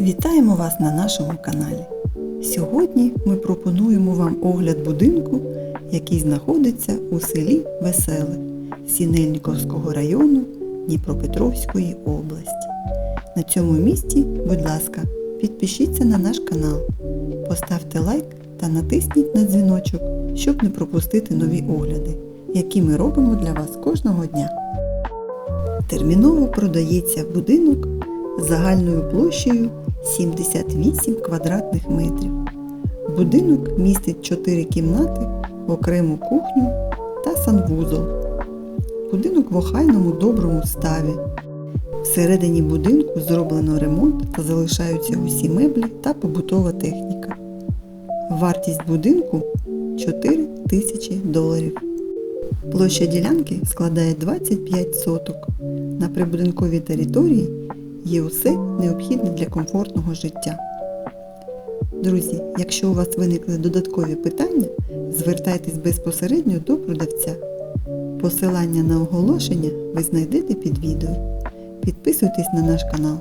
Вітаємо вас на нашому каналі. Сьогодні ми пропонуємо вам огляд будинку, який знаходиться у селі Веселе Сінельниковського району Дніпропетровської області. На цьому місці, будь ласка, підпишіться на наш канал, поставте лайк та натисніть на дзвіночок, щоб не пропустити нові огляди, які ми робимо для вас кожного дня. Терміново продається будинок загальною площею 78 квадратних метрів. Будинок містить 4 кімнати, окрему кухню та санвузол. Будинок в охайному доброму ставі. Всередині будинку зроблено ремонт та залишаються усі меблі та побутова техніка. Вартість будинку 4 тисячі доларів. Площа ділянки складає 25 соток. На прибудинковій території є усе необхідне для комфортного життя. Друзі, якщо у вас виникли додаткові питання, звертайтесь безпосередньо до продавця. Посилання на оголошення ви знайдете під відео. Підписуйтесь на наш канал.